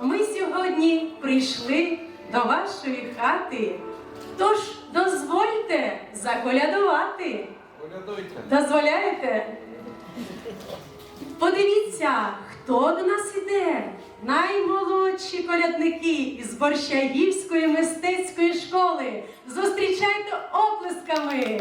ми сьогодні прийшли до вашої хати. Тож дозвольте заколядувати. Колядуйте. Дозволяєте? Подивіться, хто до нас іде. Наймолодші колядники із Борщагівської мистецької школи. Зустрічайте оплесками.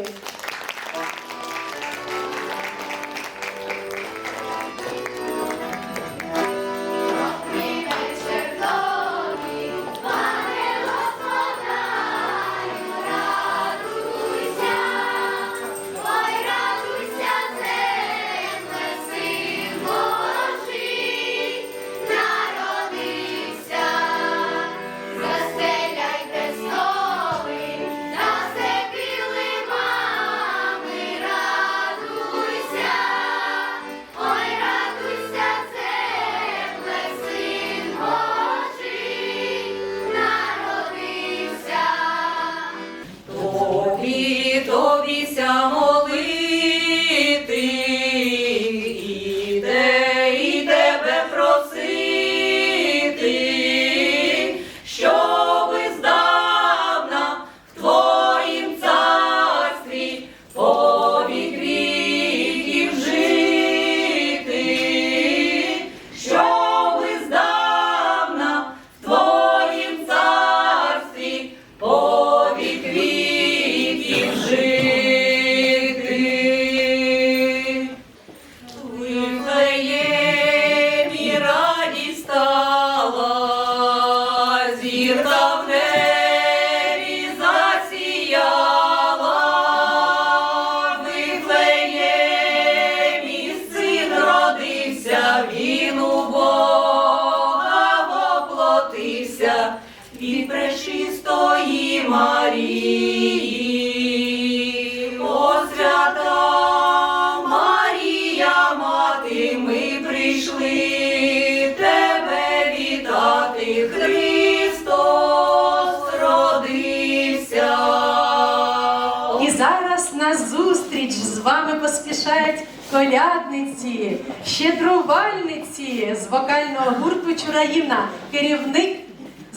Марії, О, свята Марія, мати, ми прийшли тебе вітати, Христос родився. І зараз на зустріч з вами поспішають колядниці, щедрувальниці з вокального гурту Чураїна, керівник.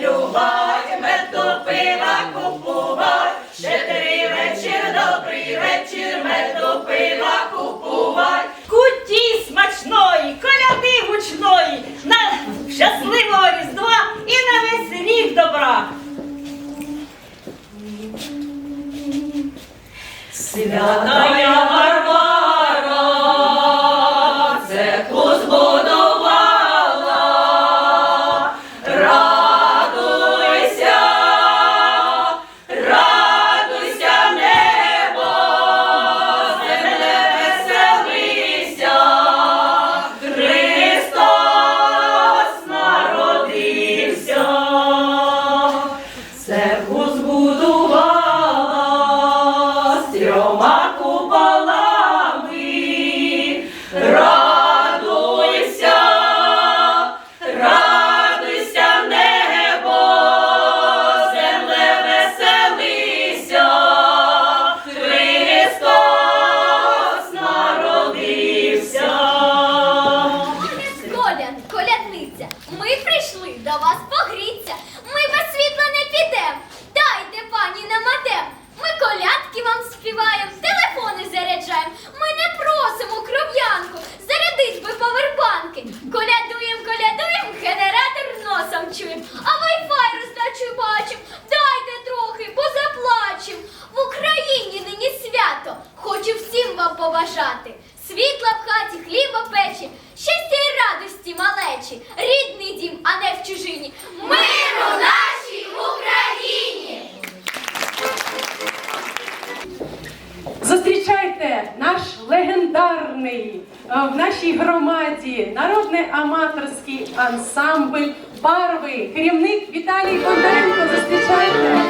малювать, мед пила купувать, ще три вечір, добрий вечір, меду пила. наш легендарний в нашій громаді народний аматорський ансамбль барви. Керівник Віталій Бондаренко зустрічайте.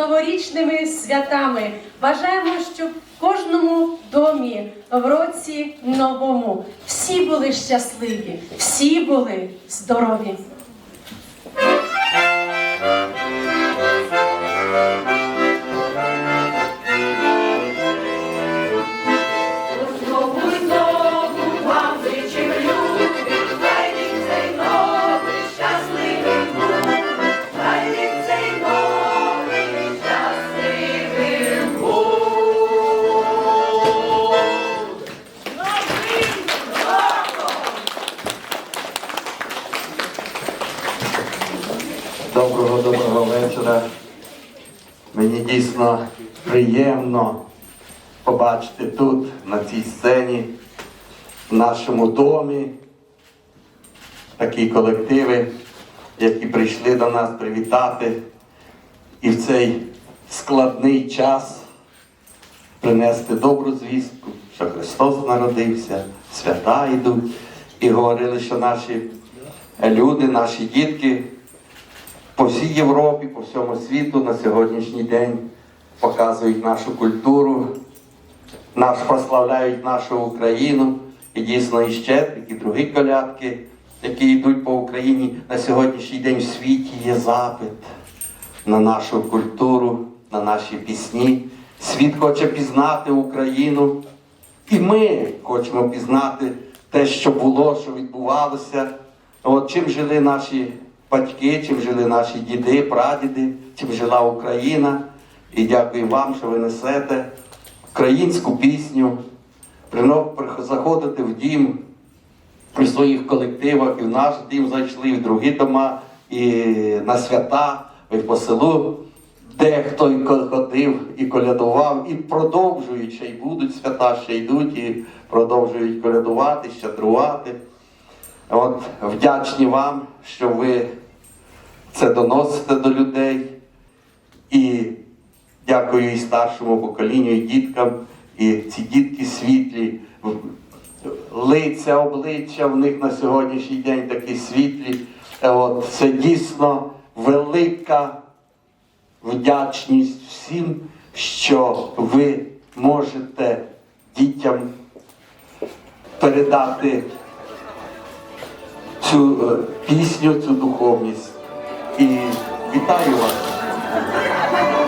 Новорічними святами. Бажаємо, щоб в кожному домі в році новому всі були щасливі, всі були здорові. Доброго доброго вечора. Мені дійсно приємно побачити тут, на цій сцені, в нашому домі, такі колективи, які прийшли до нас привітати і в цей складний час принести добру звістку, що Христос народився, свята йдуть. І говорили, що наші люди, наші дітки по всій Європі, по всьому світу на сьогоднішній день показують нашу культуру, наш, прославляють нашу Україну. І дійсно іще такі другі колядки, які йдуть по Україні на сьогоднішній день в світі є запит на нашу культуру, на наші пісні. Світ хоче пізнати Україну. І ми хочемо пізнати те, що було, що відбувалося. От чим жили наші батьки, чим жили наші діди, прадіди, чим жила Україна. І дякую вам, що ви несете українську пісню, заходите в дім при своїх колективах, і в наш дім зайшли, і в другі дома, і на свята, і по селу. Дехто і ходив і колядував, і продовжують, ще й будуть свята, ще йдуть і продовжують колядувати, щедрувати. От вдячні вам, що ви це доносите до людей. І дякую і старшому поколінню, і діткам, і ці дітки світлі, лиця, обличчя в них на сьогоднішній день такі світлі. Е, От, це дійсно велика вдячність всім, що ви можете дітям передати цю е, пісню, цю духовність. І вітаю вас!